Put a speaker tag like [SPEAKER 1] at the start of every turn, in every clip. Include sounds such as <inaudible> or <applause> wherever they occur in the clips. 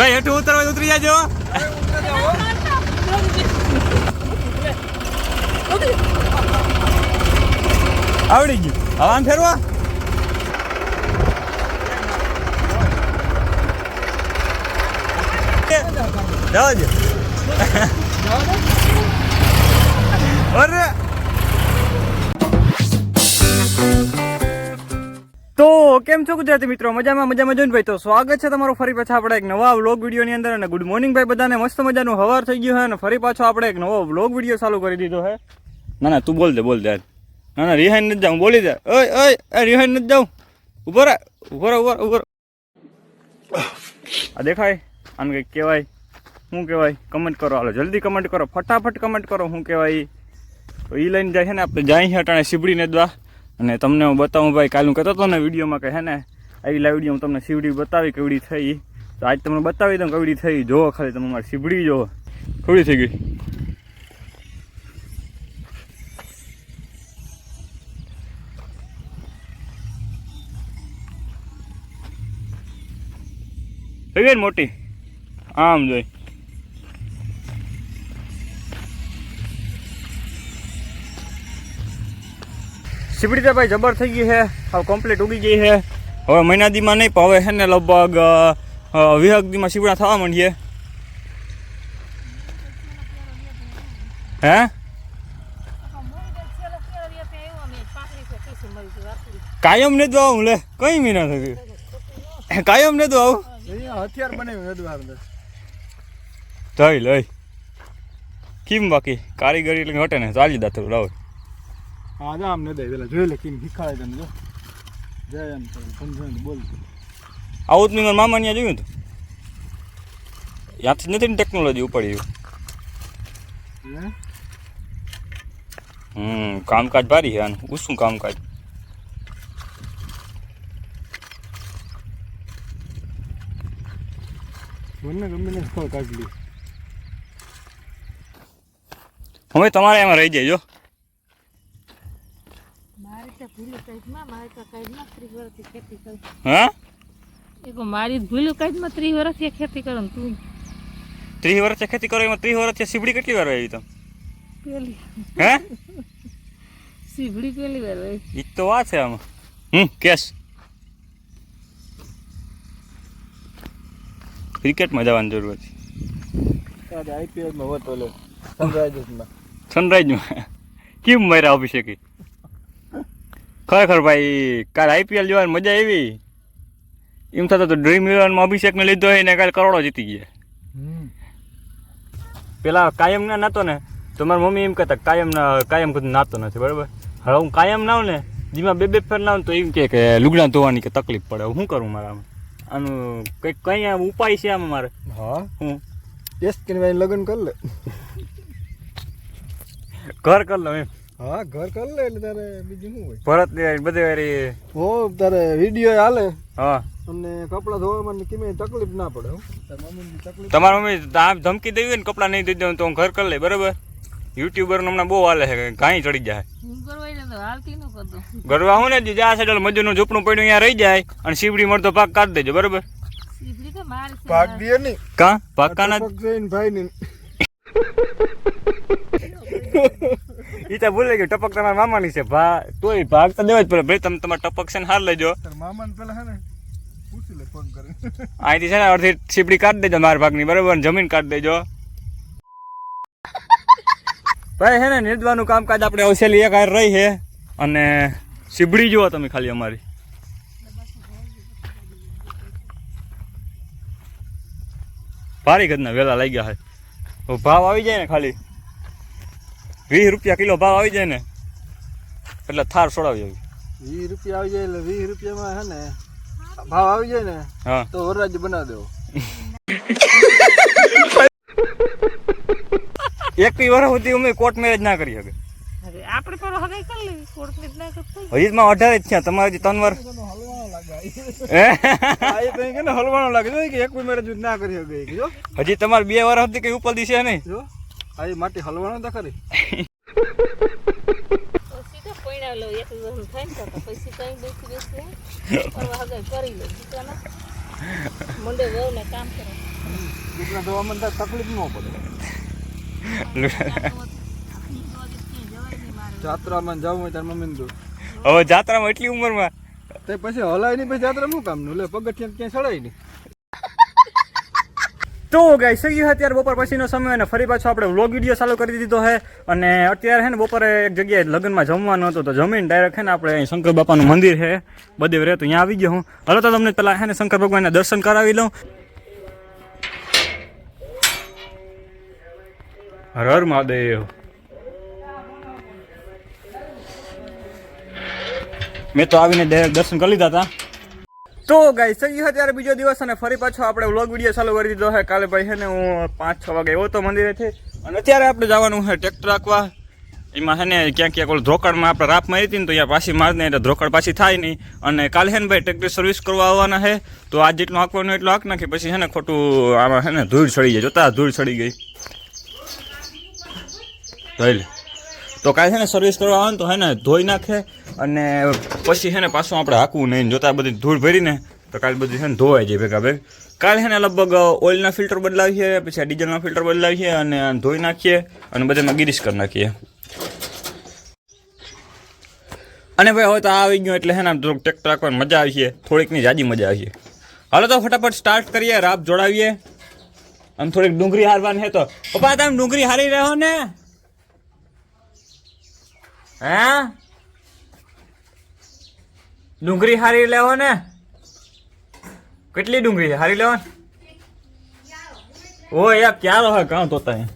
[SPEAKER 1] ભાઈ હેઠું ઉતરવા ઉતરી જાજો. આવડી ગયું. હવે આમ ફેરવા? જવા દે. કેમ છો ગુજરાતી મિત્રો? મજામાં મજામાં જોઈને ભાઈ તો સ્વાગત છે તમારું ફરી પાછા આપણે એક નવા વ્લોગ વિડીયોની અંદર. અને ગુડ મોર્નિંગ ભાઈ બધાને, મસ્ત મજાનું હવાર થઈ ગયું છે અને ફરી પાછો આપણે એક નવો વ્લોગ વીડિયો ચાલુ કરી દીધો છે. ના ના, તું બોલ દે બોલ દે. ના ના રિહાઈન નથી જાઉં, બોલી દે. ઓય ઓય, એ રિહાઈ નથી જાઉં. ઊભો રા ઊભો રા, ઊભો ઊભો આ દેખાય? આને કંઈક કહેવાય? શું કહેવાય? કમેન્ટ કરો, હાલો, જલ્દી કમેન્ટ કરો, ફટાફટ કમેન્ટ કરો, શું કહેવાય? એ લઈને જાય છે ને, આપણે જાય છે અટાણે સીબડીને દવા અને તમને હું બતાવું ભાઈ, કાલ હું કહેતો હતો ને વિડીયોમાં કે હે ને આવી લાવ હું તમને સીવડી બતાવી કેવડી થઈ. તો આજ તમને બતાવી દઉં કેવડી થઈ. જોવો ખાલી તમે મારી સીબડી જોવો કેવડી થઈ ગઈ? થઈ ગઈ મોટી? આમ જોઈ. સીપડી તો ભાઈ જબર થઈ ગઈ છે. હવે કમ્પ્લીટ ઉગી ગઈ છે. હવે મહિના દીમાં નહીં પણ હવે છે ને લગભગ વિહક દીમાં સીપડા થવા માંડીએ. હે? કાયમ ને તો આવું લે. કઈ મહિના થયું કાયમ ને તો આવું
[SPEAKER 2] હથિયાર બનાવ્યું
[SPEAKER 1] જઈ લઈ. કેમ બાકી? કારીગરી એટલે હટે ને ચાલી દાતું રાવ
[SPEAKER 2] હા જા આમ ન દે. પેલા જોઈ લે કેમ શીખવાડે તને જો. જય એમ સમજાવીને બોલ.
[SPEAKER 1] આવું જ મેં મામા ત્યાં જોયું હતું ત્યાંથી નથી ને ટેકનોલોજી ઉપાડી હમ કામકાજ ભારી છે આનું. ઉસું કામકાજ? હવે તમારે એમાં રહી જાય જો
[SPEAKER 3] મારે તો ભૂલું કાઢમાં મારે તો કાઢમાં ત્રીસ વર્ષથી ખેતી કરું
[SPEAKER 1] હા?
[SPEAKER 3] મારી ભૂલું કાઢમાં ત્રીસ વર્ષથી ખેતી કરું તું.
[SPEAKER 1] ત્રીસ વર્ષથી ખેતી કરો એમાં ત્રીસ વર્ષે સીબડી કેટલી વાર આવી તમે?
[SPEAKER 3] પેલી.
[SPEAKER 1] હે?
[SPEAKER 3] પેલી વાર
[SPEAKER 1] તો વાત છે આમાં. હમ કેશ ક્રિકેટમાં જવાની જરૂર હતી.
[SPEAKER 2] આઈપીએલમાં હોતો લે સનરાઈઝર્સમાં.
[SPEAKER 1] સનરાઈઝમાં કેમ માર્યા અભિષેકી? ખરેખર ભાઈ કાલ આઈપીએલ જોવાની મજા આવી. એમ થતાં તો ડ્રીમ ઇલેવનમાં અભિષેકને લીધો હોય ને કાલે કરોડો જીતી ગયા. પેલા કાયમ ના નાતો ને તો મારી મમ્મી એમ કહેતા કાયમ ના કાયમ કદું નાતો નથી બરાબર? હવે હું કાયમ નાવ ને જેમાં બે બે ફેર ના ને તો એમ કે લુગડા ધોવાની કે તકલીફ પડે હું શું કરું મારામાં આનું કંઈક કંઈ ઉપાય છે આમાં મારે?
[SPEAKER 2] હા.
[SPEAKER 1] હું?
[SPEAKER 2] ટેસ્ટ કરીને લગ્ન કર લે.
[SPEAKER 1] ઘર કર લઉં એમ.
[SPEAKER 2] હા ઘર કર લે એટલે તારે બીજું શું હોય?
[SPEAKER 1] ભરત ને બધે વારી
[SPEAKER 2] હો તારે વીડિયો હાલે.
[SPEAKER 1] હા.
[SPEAKER 2] અને કપડાં ધોવામાં ને કેમે તકલીફ ના પડે તકલીફ
[SPEAKER 1] તમારા મમ્મી આમ ધમકી દેવી ને કપડાં નહીં દઈ દઉં તો હું ઘર કર લે બરાબર? યુટ્યુબર હમણાં બહુ હાલે છે ઘાઈ ચડી જાય.
[SPEAKER 3] હું કરવા ને તો હાલતી ન
[SPEAKER 1] ગરવા હું ને જ્યાં સાઈડ મજૂરનું ઝૂંપડું પડ્યું અહીંયા રહી જાય અને સીવડી મળતો પાક કાઢી દેજો બરાબર?
[SPEAKER 3] સીભડી કે મારી છે?
[SPEAKER 2] ભાગ દે નહીં.
[SPEAKER 1] કા? પાક કાના?
[SPEAKER 2] ભાઈ ને <laughs>
[SPEAKER 1] ઈ તો ભૂલી ગયો ટપક તમારા મામાની છે ભા તોય ભાગ તો દેવા જ પડે. ભાઈ તમે તમારા ટપક છે ને હાર લેજો.
[SPEAKER 2] મામાને પેલા હે ને પૂછી લે ફોન કરે
[SPEAKER 1] અહીંથી છે ને અડધી સીપડી કાઢી દેજો મારા ભાગની બરાબર? જમીન કાઢી દેજો. ભાઈ હે ને નિર્દવાનું કામકાજ આપણે અવસેલી એક હાર રહી છે. અને સીબડી જુઓ તમે ખાલી અમારી. ભારી ગદના વેલા લાગ્યા ગયા છે ભાવ આવી જાય ને ખાલી. વીસ રૂપિયા કિલો ભાવ આવી જાય ને એટલે થાર છોડાવી આવી.
[SPEAKER 2] વીસ રૂપિયા આવી જાય એટલે વીસ રૂપિયામાં હે ને ભાવ આવી જાય ને
[SPEAKER 1] હા.
[SPEAKER 2] તો વરરાજ બનાવી દેવો. <laughs>
[SPEAKER 1] એક વર્ષ સુધી અમે કોર્ટ મેરેજ ના કરી શકે
[SPEAKER 3] આપણે પણ હગાઈ કરી લેવી કોર્ટ મેરેજ ના કરતા
[SPEAKER 1] હજી માં અઢાર જ થયા તમારે હજી ત્રણ વર્ષ
[SPEAKER 2] હલવાનો લાગે.
[SPEAKER 1] હે?
[SPEAKER 2] આ એ તો કે ને હલવાનો લાગે. જો કે એક મેરેજ ના કરી શકે
[SPEAKER 1] હજી તમારે બે વર્ષ સુધી કઈ ઉપર દિશે નહીં.
[SPEAKER 2] જો. આ એ માટી હલવાનો તો ખરી. જાત્રામાં જવું હોય તાર મમ્મી
[SPEAKER 1] હવે જાત્રામાં એટલી ઉંમરમાં?
[SPEAKER 2] તે પછી હલાય નહીં પછી જાત્રા શું કામનું? લે પગથિયા ક્યાંય ચડાય નહીં.
[SPEAKER 1] તો ગાઈ સહી અત્યારે બપોર પછીનો સમય અને ફરી પાછો આપણે વ્લોગ વીડિયો ચાલુ કરી દીધો છે અને અત્યારે છે ને બપોરે એક જગ્યાએ લગ્નમાં જમવાનું હતું તો જમીન ડાયરેક્ટ છે ને આપણે અહીં શંકર બાપાનું મંદિર છે બધે રહે તો અહીંયા આવી ગયો હું. હલો તો તમને પેલા છે ને શંકર ભગવાનના દર્શન કરાવી લઉં. હર હર મહાદેવ. મેં તો આવીને ડાયરેક્ટ દર્શન કરી લીધા હતા. તો ગાઈ સહી અત્યારે બીજો દિવસ અને ફરી પાછો આપણે વ્લોગ વીડિયો ચાલુ કરી દીધો છે. કાલે ભાઈ છે હું પાંચ છ વાગે એવો તો મંદિરેથી અને અત્યારે આપણે જવાનું છે ટ્રેક્ટર રાખવા. એમાં છે ને ક્યાંક ક્યાંક ઓલું ધ્રોકડમાં આપણે રાપ મારી હતી ને તો અહીંયા પાછી મારી ને એટલે ધ્રોકડ પાછી થાય નહીં. અને કાલે છે ભાઈ ટ્રેક્ટર સર્વિસ કરવા આવવાના છે. તો આજ જેટલું હાંકવાનું એટલું હાંક નાખી પછી છે ને ખોટું આમાં છે ને ધૂળ ચડી જાય. જોતા ધૂળ ચડી ગઈ. લે. તો કાલે છે ને સર્વિસ કરવા આવે તો હે ને ધોઈ નાખે અને પછી છે ને પાછું આપણે હાકવું નહીં. જોતા બધી ધૂળ ભરીને તો કાલે બધું છે ને ધોવાઈ જાય ભેગા ભેગ. કાલે છે ને લગભગ ઓઇલના ફિલ્ટર બદલાવીએ, પછી ડીઝલના ફિલ્ટર બદલાવીએ અને ધોઈ નાખીએ અને બધામાં ગિરીશ કરી નાખીએ. અને ભાઈ હવે તો આવી ગયું એટલે હે ને ટ્રેક્ટર રાખવાની મજા આવી છે. થોડીકની જાજી મજા આવી છે. હાલો તો ફટાફટ સ્ટાર્ટ કરીએ, રાપ જોડાવીએ. આમ થોડીક ડુંગળી હારવાની હે તો. પપ્પા, તમે ડુંગળી હારી રહ્યો ને? હે? ડુંગળી હારી લેવો ને? કેટલી ડુંગળી હારી લેવો ઓ યાર ક્યાં હોય કાં તોતા હે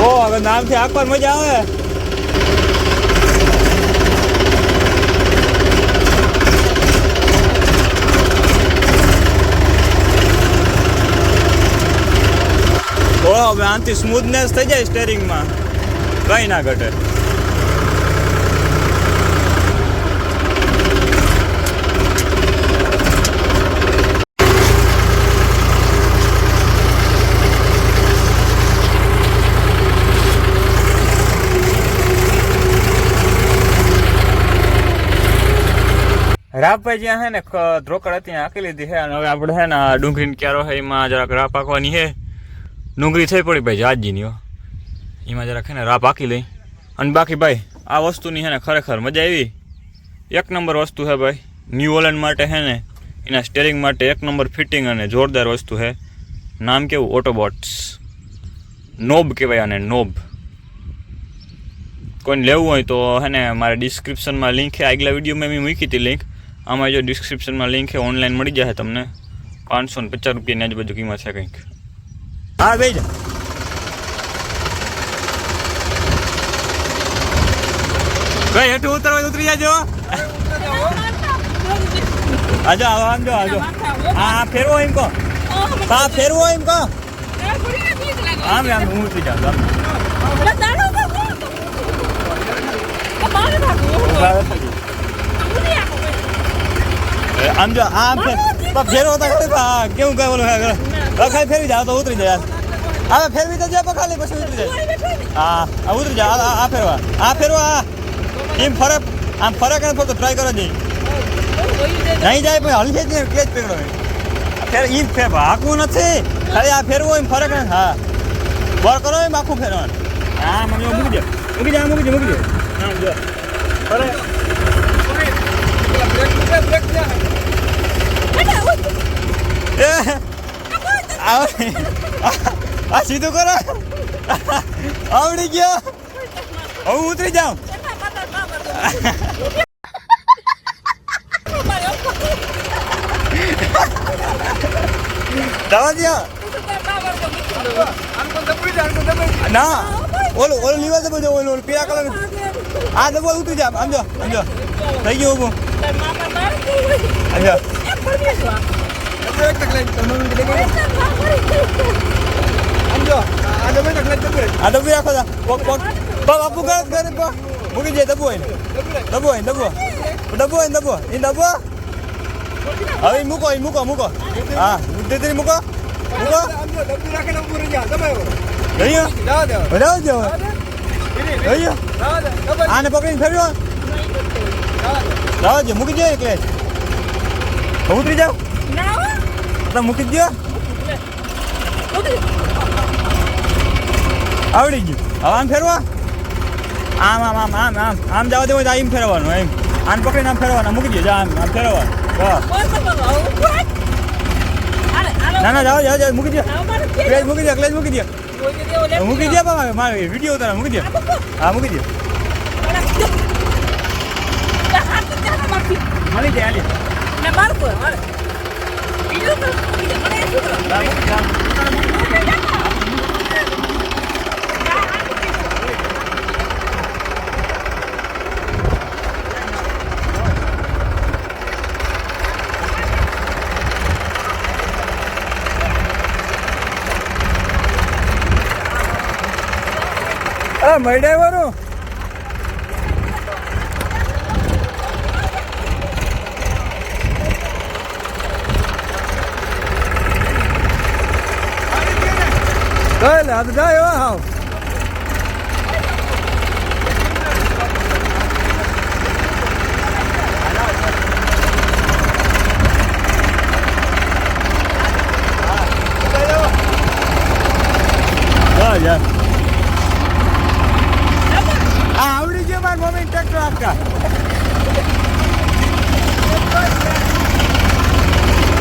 [SPEAKER 1] ઓ નામથી મજા આવે. થોડો હવે આનાથી સ્મૂથનેસ થઈ જાય સ્ટેરિંગમાં કંઈ ના ઘટે. રાપભાઈ જ્યાં છે ને ધ્રોકડ હતી હાંકી લીધી છે અને હવે આપણે છે ને ડુંગળીની ક્યારો છે એમાં જરાક રાપ આખવાની છે ડુંગળી થઈ પડી ભાઈ જાજીની હો. એમાં જરાક છે ને રાપ હાંકી લઈ. અને બાકી ભાઈ, આ વસ્તુની છે ને ખરેખર મજા આવી. એક નંબર વસ્તુ છે ભાઈ ન્યૂ ઓલેન્ડ માટે છે ને, એના સ્ટેરિંગ માટે એક નંબર ફિટિંગ અને જોરદાર વસ્તુ છે નામ કેવું? ઓટોબોટ્સ નોબ કહેવાય આને નોબ કોઈને લેવું હોય તો હે ને મારે ડિસ્ક્રિપ્શનમાં લિંક છે, આગલા વિડીયોમાં મેં મૂકી હતી લિંક આમાં જો ડિસ્ક્રિપ્શનમાં લિંક છે ઓનલાઈન મળી જશે તમને. પાંચસો ને પચાસ રૂપિયાની આજુબાજુ કિંમત છે કંઈક. હા બે જા કઈ હેઠું ઉતરવા ઉતરી જાજો. આજો આવો આમ જો આજો. હા હા ફેરવો એમ કહો. હા ફેરવો એમ કહો. આમ આમ હું ઉતરી જાઉં આમ. આમ જો, આમ ફેર ફેરવો તો ખરી કેવું કઈ બોલું ખાલી ફેરવી જાવ તો ઉતરી જાય હવે ફેરવી તો જાય ખાલી, પછી ઉતરી જાય. હા ઉતરી જાય આ- ફેરવા. આ ફેરવા એમ ફરક આમ ફરક ને ફરતો ટ્રાય કરો જઈ નહીં જાય પણ હલશે જ નહીં કે જ પકડો ફેર, ઈ ફેર હાકવું નથી. ખાલી આ ફેરવો એમ ફરક ને, હા. બર કરો એમ આખું ફેરવાનું. હા મમ્મી મૂકી દે. મૂકી દે મૂકી દે મૂકી દે. હા, જો. આવડે આ સીધું કરો. આવડી ગયો. હું ઉતરી જાઉં. જવા દો ના, ઓલું ઓલું લીવા દબો જો ઓલું પીળા કલર આ દબો ઉતરી જા આમ જો આમ જો. થઈ ગયું ઊભું આમ જો
[SPEAKER 2] એક તકલીફ તમે સમજો આ તમે તકલીફ દબે
[SPEAKER 1] આ દબી રાખો તા પગ પગ પગ આપું કરે કરે પગ મૂકી દે દબો હોય દબો હોય દબો દબો હોય દબો એ દબો હવે ઈ મૂકો ઈ મૂકો મૂકો હા દીદી મૂકો મૂકો
[SPEAKER 2] સમજો દબી રાખીને ઊભું રહી જા તમે
[SPEAKER 1] જઈએ
[SPEAKER 2] જાઓ દે
[SPEAKER 1] બરાબર જો જઈએ
[SPEAKER 2] જાઓ દે દબાઈ
[SPEAKER 1] આને પકડીને ફેરવો
[SPEAKER 2] જાઓ દે
[SPEAKER 1] રાવ જો, મૂકી દો એટલે ઉતરી જાઓ. તો મૂકી દો આવડી ગયું. હવે આમ ફેરવા. આમ આમ આમ આમ આમ. આમ જવા દેવું આમ ફેરવાનું, એમ. આમ પકડીને આમ ફેરવાના મૂકી દો આમ આમ ફેરવાનું ના ના, જાઓ જાઓ જાઓ, મૂકી દો ક્લેજ મૂકી દો ક્લેજ મૂકી દો મૂકી દો બાબા મારે વીડિયો ઉતારા, મૂકી દો હા, મૂકી દો હાલી જાય હાલી આ મૈડા વાળું
[SPEAKER 2] Dale, hadi daha ya ha.
[SPEAKER 1] જા જા આ આવડી ગયો માર મમ્મી ટ્રેક્ટર આપતા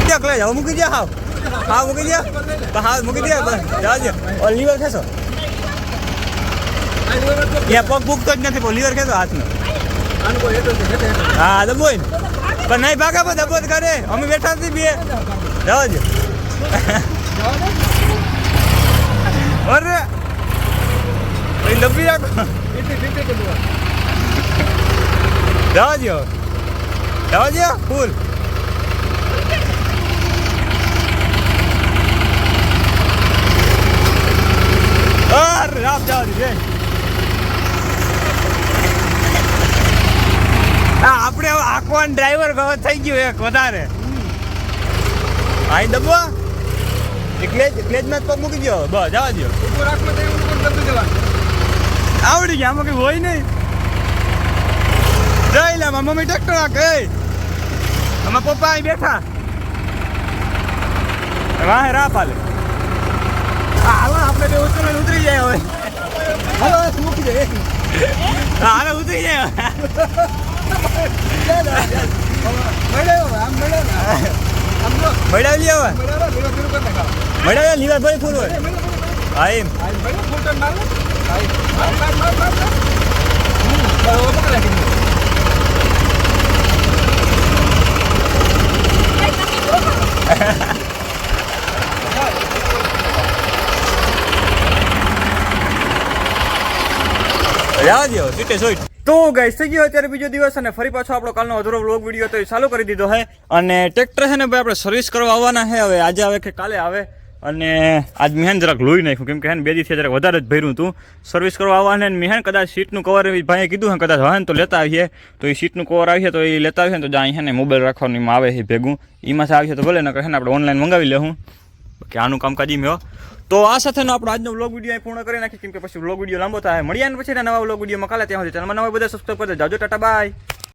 [SPEAKER 1] ક્યાં કલે જાવ મૂકી દે હાવ હા મૂકી દે તો હા મૂકી દે જાજો ઓ લીવર ખેસો યા પગ બુક તો જ નથી લીવર ખેસો હાથનો. હા દબો ને. પણ નહીં ભાગા પણ દબો કરે. અમે બેઠા નથી બે. જાવજો અરે લંબી રાખો. જાવજો જાવજો ફૂલ. અરે રામ જાવજો બેન આ આપણે હવે આંકવાન ડ્રાઈવર હવે થઈ ગયો એક વધારે. અહીં દબો ક્લેજ ક્લેજમાં જ પગ મૂકી દો બસ જવા દો
[SPEAKER 2] ઉપર રાખો તો
[SPEAKER 1] આવડી ગયા આમાં કઈ હોય નહીં. જઈ લે મમ્મી ટ્રેક્ટર રાખે આમાં પપ્પા અહીં બેઠા. વાહ રાહ પાલે. હાલો આપણે બે ઉતરી ઉતરી જાય હવે.
[SPEAKER 2] હાલો મૂકી દે?
[SPEAKER 1] હાલો ઉતરી જાય મળાવી લે હવે
[SPEAKER 2] મળ્યો લીવા શરૂ કરી નાખા
[SPEAKER 1] મળાવી લીવા ભાઈ ફૂલ હોય. હા એમ.
[SPEAKER 2] આ મળ્યો ફૂલ ટન માર માર માર માર માર માર હમ બરાબર પકડ રાખી
[SPEAKER 1] જવા સોઈટ તો ગાઈસ થઈ ગયો અત્યારે બીજો દિવસ અને ફરી પાછો આપણો કાલનો અધૂરો વ્લોગ વીડિયો તો એ ચાલુ કરી દીધો હે. અને ટ્રેક્ટર છે ને ભાઈ, આપણે સર્વિસ કરવા આવવાના છે હવે આજે આવે કે કાલે આવે. અને આજ મિહાન જરાક લોહી નાખ્યું. કેમ કે હે ને, બે દિવસે જરાક વધારે જ ભર્યું હતું. સર્વિસ કરવા આવવાને મિહાન કદાચ સીટનું કવર ભાઈએ કીધું હે કદાચ ને તો લેતા આવીએ. તો એ સીટનું કવર આવીએ તો એ લેતા આવીએ ને, તો જ્યાં છે ને મોબાઈલ રાખવાનું એમાં આવે છે ભેગું. એમાં આવીએ તો ભલે ને કહે ને, આપણે ઓનલાઈન મંગાવી લેવું કે આનું કામકાજ એમ હો. તો આ સાથેનો આપણો આજનો વ્લોગ વીડિયો અહીં પૂર્ણ કરી નાખી કેમ કે પછી વ્લોગ વીડિયો લાંબો થાય. મળ્યા પછી નવા વ્લોગ વિડીયોમાં કાલે ત્યાં સુધી ચેનલમાં નવા બધા સબસ્ક્રાઈબ કરતા જાજો ટાટા બાય